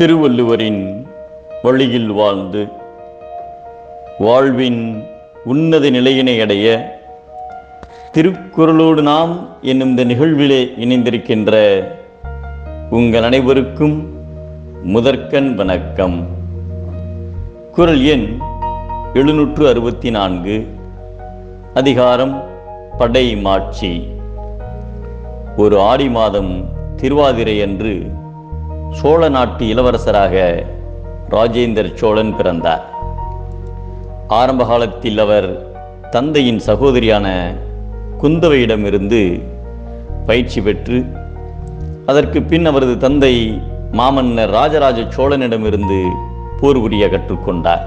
திருவள்ளுவரின் வழியில் வாழ்ந்து வாழ்வின் உன்னத நிலையினை அடைய திருக்குறளோடு நாம் என்னும் இந்த நிகழ்விலே இணைந்திருக்கின்ற உங்கள் அனைவருக்கும் முதற்கண் வணக்கம். குறள் எண் எழுநூற்று அறுபத்தி நான்கு அதிகாரம் படை மாட்சி. ஒரு ஆடி மாதம் திருவாதிரை அன்று சோழ நாட்டு இளவரசராக ராஜேந்தர் சோழன் பிறந்தார். ஆரம்ப காலத்தில் அவர் தந்தையின் சகோதரியான குந்தவையிடமிருந்து பயிற்சி பெற்று அதற்கு பின் அவரது தந்தை மாமன்னர் ராஜராஜ சோழனிடமிருந்து போர் புரிய கற்றுக்கொண்டார்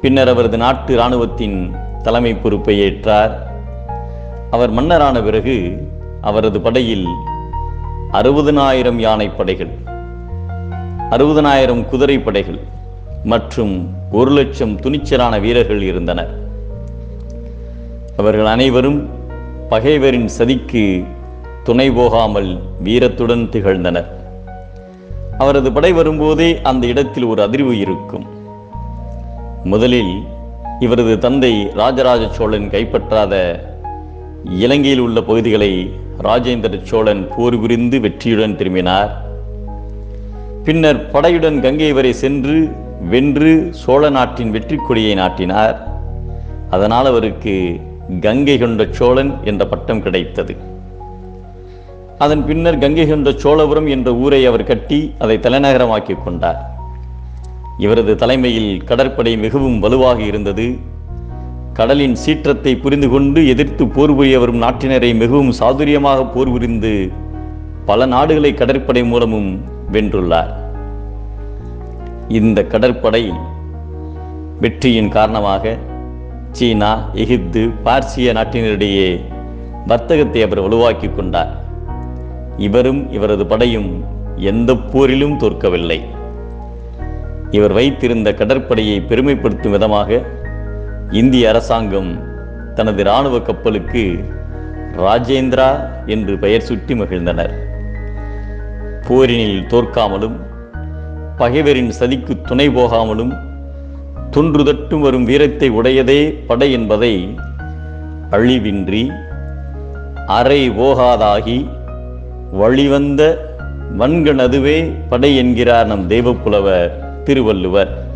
பின்னர் அவரது நாட்டு இராணுவத்தின் தலைமை பொறுப்பை ஏற்றார். அவர் மன்னரான பிறகு அவரது படையில் அறுபதனாயிரம் யானை படைகள் அறுபதனாயிரம் குதிரை படைகள் மற்றும் ஒரு லட்சம் துணிச்சலான வீரர்கள் இருந்தனர். அவர்கள் அனைவரும் பகைவரின் சதிக்கு துணை போகாமல் வீரத்துடன் திகழ்ந்தனர். அவரது படை வரும்போதே அந்த இடத்தில் ஒரு அதிர்வு இருக்கும். முதலில் இவரது தந்தை ராஜராஜ சோழன் கைப்பற்றாத இலங்கையில் உள்ள பகுதிகளை ராஜேந்திர சோழன் போர் புரிந்து வெற்றியுடன் திரும்பினார். பின்னர் படையுடன் கங்கை வரை சென்று வென்று சோழ நாட்டின் வெற்றி கொடியை நாட்டினார். அதனால் அவருக்கு கங்கை கொண்ட சோழன் என்ற பட்டம் கிடைத்தது. அதன் பின்னர் கங்கை கொண்ட சோழபுரம் என்ற ஊரை அவர் கட்டி அதை தலைநகரமாக்கி கொண்டார். இவரது தலைமையில் கடற்படை மிகவும் வலுவாக இருந்தது. கடலின் சீற்றத்தை புரிந்து கொண்டு எதிர்த்து போர் புரிய வரும் நாட்டினரை மிகவும் சாதுரியமாக போர் புரிந்து பல நாடுகளை கடற்படை மூலமும் வென்றுள்ளார். இந்த கடற்படை வெற்றியின் காரணமாக சீனா எகிப்து பார்சிய நாட்டினரிடையே வர்த்தகத்தை அவர் வலுவாக்கி கொண்டார். இவரும் இவரது படையும் எந்த போரிலும் தோற்கவில்லை. இவர் வைத்திருந்த கடற்படையை பெருமைப்படுத்தும் விதமாக இந்திய அரசாங்கம் தனது இராணுவ கப்பலுக்கு ராஜேந்திரா என்று பெயர் சுட்டி மகிழ்ந்தனர். போரினில் தோற்காமலும் பகைவரின் சதிக்கு துணை போகாமலும் தொன்று தட்டும் வரும் வீரத்தை உடையதே படை என்பதை அழிவின்றி அறை போகாதாகி வழிவந்த வன்கணதுவே படை என்கிறார் நம் தெய்வப்புலவர் திருவள்ளுவர்.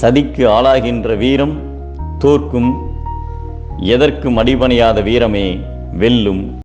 சதிக்கு ஆளாகின்ற வீரம் தோற்கும் எதற்கும் அடிபணியாத வீரமே வெல்லும்.